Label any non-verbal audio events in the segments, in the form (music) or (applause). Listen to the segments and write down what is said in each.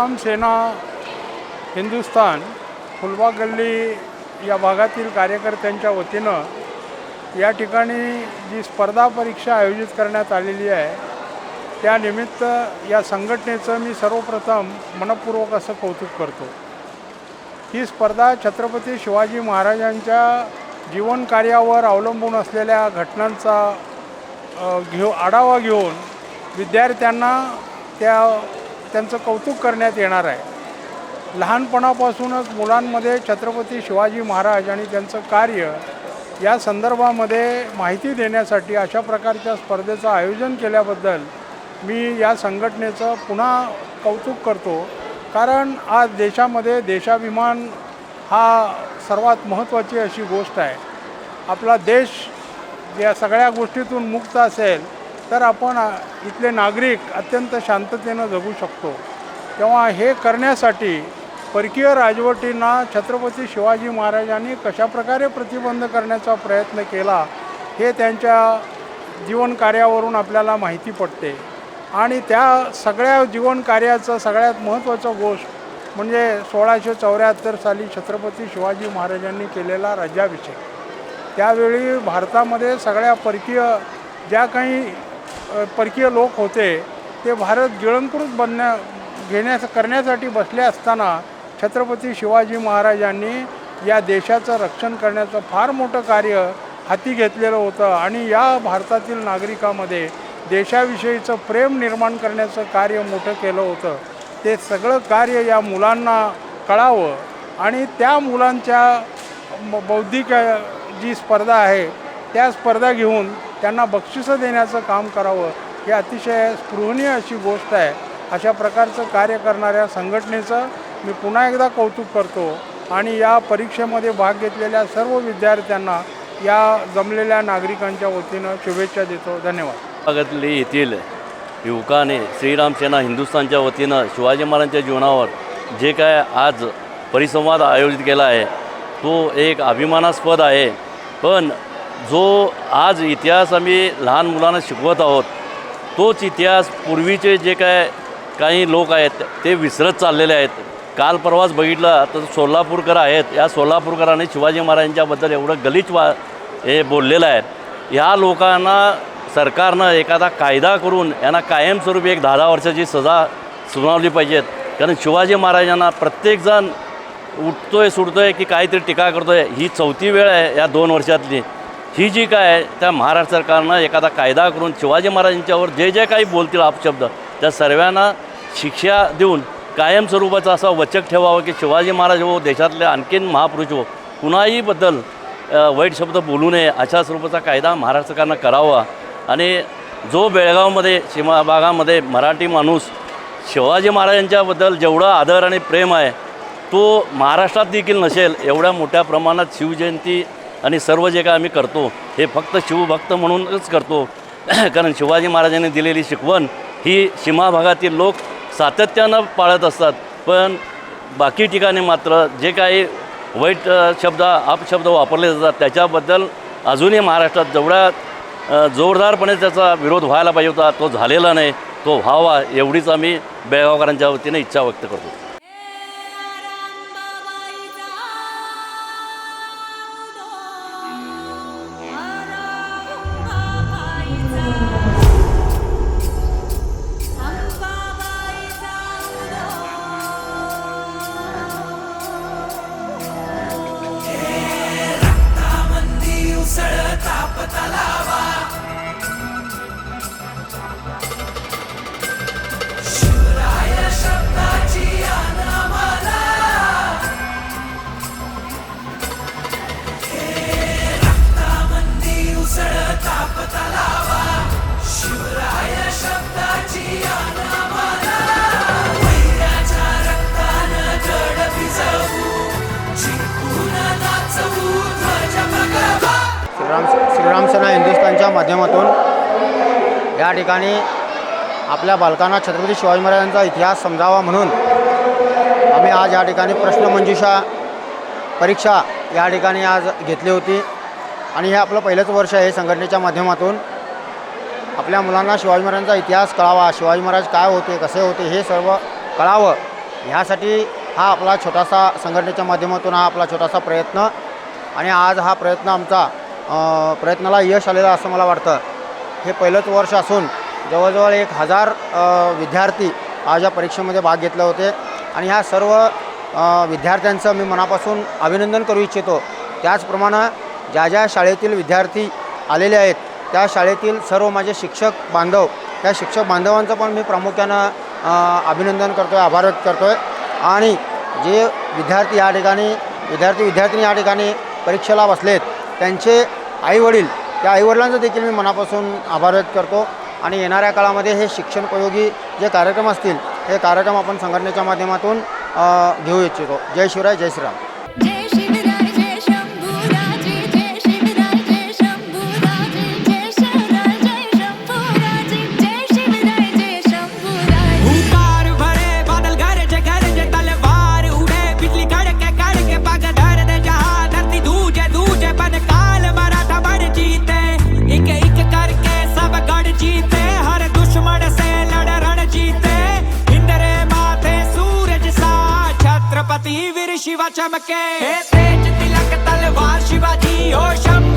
संग्राम सेना हिंदुस्थान फुलबाग गल्ली या भागातील कार्यकर्त्यांच्या वतीनं या ठिकाणी जी स्पर्धा परीक्षा आयोजित करण्यात आलेली आहे त्यानिमित्त या संघटनेचं मी सर्वप्रथम मनपूर्वक असं कौतुक करतो. ही स्पर्धा छत्रपती शिवाजी महाराजांच्या जीवनकार्यावर अवलंबून असलेल्या घटनांचा घेऊ आढावा घेऊन विद्यार्थ्यांना त्या त्यांचं कौतुक करण्यात येणार आहे. लहानपणापासूनच मुलांमध्ये छत्रपती शिवाजी महाराज आणि त्यांचं कार्य या संदर्भामध्ये माहिती देण्यासाठी अशा प्रकारच्या स्पर्धेचं आयोजन केल्याबद्दल मी या संघटनेचं पुन्हा कौतुक करतो. कारण आज देशामध्ये देशाभिमान हा सर्वात महत्त्वाची अशी गोष्ट आहे. आपला देश या सगळ्या गोष्टीतून मुक्त असेल तर आपण इथले नागरिक अत्यंत शांततेनं जगू शकतो. तेव्हा हे करण्यासाठी परकीय राजवटींना छत्रपती शिवाजी महाराजांनी कशाप्रकारे प्रतिबंध करण्याचा प्रयत्न केला हे त्यांच्या जीवनकार्यावरून आपल्याला माहिती पडते. आणि त्या सगळ्या जीवनकार्याचं सगळ्यात महत्त्वाचं गोष्ट म्हणजे सोळाशे चौऱ्याहत्तर साली छत्रपती शिवाजी महाराजांनी केलेला राज्याभिषेक. त्यावेळी भारतामध्ये सगळ्या परकीय ज्या काही परकीय लोक होते ते भारत गिळंकृत बनण्या घेण्यास करण्यासाठी बसले असताना छत्रपती शिवाजी महाराजांनी या देशाचं रक्षण करण्याचं फार मोठं कार्य हाती घेतलेलं होतं आणि या भारतातील नागरिकामध्ये देशाविषयीचं प्रेम निर्माण करण्याचं कार्य मोठं केलं होतं. ते सगळं कार्य या मुलांना कळावं आणि त्या मुलांच्या बौद्धिक जी स्पर्धा आहे त्या स्पर्धा घेऊन त्यांना बक्षिसं देण्याचं काम करावं ही अतिशय स्पृहणीय अशी गोष्ट आहे. अशा प्रकारचं कार्य करणाऱ्या संघटनेचं मी पुन्हा एकदा कौतुक करतो आणि या परीक्षेमध्ये भाग घेतलेल्या सर्व विद्यार्थ्यांना या जमलेल्या नागरिकांच्या वतीनं शुभेच्छा देतो. धन्यवाद. भागातले येथील युवकाने श्रीराम सेना हिंदुस्थानच्या वतीनं शिवाजी महाराजांच्या जीवनावर जे काय आज परिसंवाद आयोजित केला आहे तो एक अभिमानास्पद आहे. पण जो आज इतिहास आम्ही लहान मुलांना शिकवत आहोत तोच इतिहास पूर्वीचे जे काय काही लोक आहेत ते विसरत चाललेले आहेत. काल परवाच बघितला तर सोलापूरकर आहेत. या सोलापूरकरांनी शिवाजी महाराजांच्याबद्दल एवढं गलीच वा हे बोललेलं आहे. ह्या लोकांना सरकारनं एखादा कायदा करून यांना कायमस्वरूपी एक दहा दहा वर्षाची सजा सुनावली पाहिजेत. कारण शिवाजी महाराजांना प्रत्येकजण उठतोय सुटतोय की काहीतरी टीका करतोय. ही चौथी वेळ आहे या दोन वर्षातली. ही जी काय आहे त्या महाराष्ट्र सरकारनं एखादा कायदा करून शिवाजी महाराजांच्यावर जे जे काही बोलतील अपशब्द त्या सर्वांना शिक्षा देऊन कायम स्वरूपाचा असा वचक ठेवावा की शिवाजी महाराज हो देशातले आणखीन महापुरुष हो कुणाही बद्दल वाईट शब्द बोलू नये अशा स्वरूपाचा कायदा महाराष्ट्र सरकारनं करावा. आणि जो बेळगावमध्ये सीमा भागामध्ये मराठी माणूस शिवाजी महाराजांच्याबद्दल जेवढा आदर आणि प्रेम आहे तो महाराष्ट्रात देखील नसेल एवढ्या मोठ्या प्रमाणात शिवजयंती आणि सर्व जे काय आम्ही करतो हे फक्त शिवभक्त म्हणूनच करतो. (clears throat) कारण शिवाजी महाराजांनी दिलेली शिकवण ही सीमा भागातील लोक सातत्यानं पाळत असतात. पण बाकी ठिकाणी मात्र जे काही वाईट शब्द अपशब्द वापरले जातात त्याच्याबद्दल अजूनही महाराष्ट्रात जेवढ्या जोरदारपणे त्याचा विरोध व्हायला पाहिजे होता तो झालेला नाही. तो व्हावा एवढीच आम्ही बेळगावकरांच्या वतीने इच्छा व्यक्त करतो. राम श्रीराम सेना हिंदुस्थानच्या माध्यमातून या ठिकाणी आपल्या बालकांना छत्रपती शिवाजी महाराजांचा इतिहास समजावा म्हणून आम्ही आज या ठिकाणी प्रश्नमंजुषा परीक्षा या ठिकाणी आज घेतली होती. आणि हे आपलं पहिलंच वर्ष आहे संघटनेच्या माध्यमातून. आपल्या मुलांना शिवाजी महाराजांचा इतिहास कळावा शिवाजी महाराज काय होते कसे होते हे सर्व कळावं. ह्यासाठी हा आपला छोटासा संघटनेच्या माध्यमातून हा आपला छोटासा प्रयत्न आणि आज हा प्रयत्न आमचा प्रयत्नाला यश आलेलं असं मला वाटतं. हे पहिलंच वर्ष असून जवळजवळ एक हजार विद्यार्थी आज या परीक्षेमध्ये भाग घेतले होते. आणि ह्या सर्व विद्यार्थ्यांचं मी मनापासून अभिनंदन करू इच्छितो. त्याचप्रमाणे ज्या ज्या शाळेतील विद्यार्थी आलेले आहेत त्या शाळेतील सर्व माझे शिक्षक बांधव त्या शिक्षक बांधवांचं पण मी प्रामुख्यानं अभिनंदन करतो आहे आभार व्यक्त करतो आहे आणि जे विद्यार्थी या ठिकाणी विद्यार्थी विद्यार्थिनी या ठिकाणी परीक्षेला बसलेत त्यांचे आईवडील त्या आईवडिलांचं देखील मी मनापासून आभार व्यक्त करतो. आणि येणाऱ्या काळामध्ये हे शिक्षणोपयोगी जे कार्यक्रम असतील हे कार्यक्रम आपण संघटनेच्या माध्यमातून घेऊ इच्छितो. जय शिवराय जय श्रीराम. छत्रपति वीर शिवा चमके हे तेज तिलक तलवार शिवाजी हो शंभू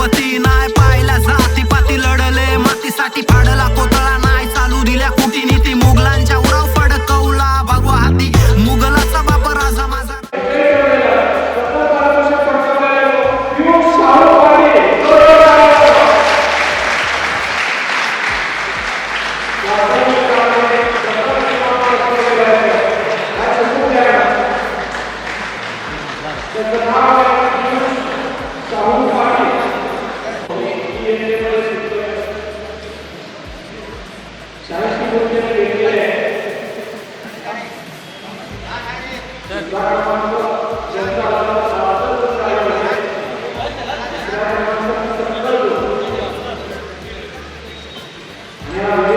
सोबती नाय पाहिला जाती. पाती लढले मातीसाठी फाडला कोतळा नाय. चालू दिल्या कुटीनीती मुघलांच्या उराव फडकवला भगवा हाती. मुघलाचा बाप राजा माझा. जय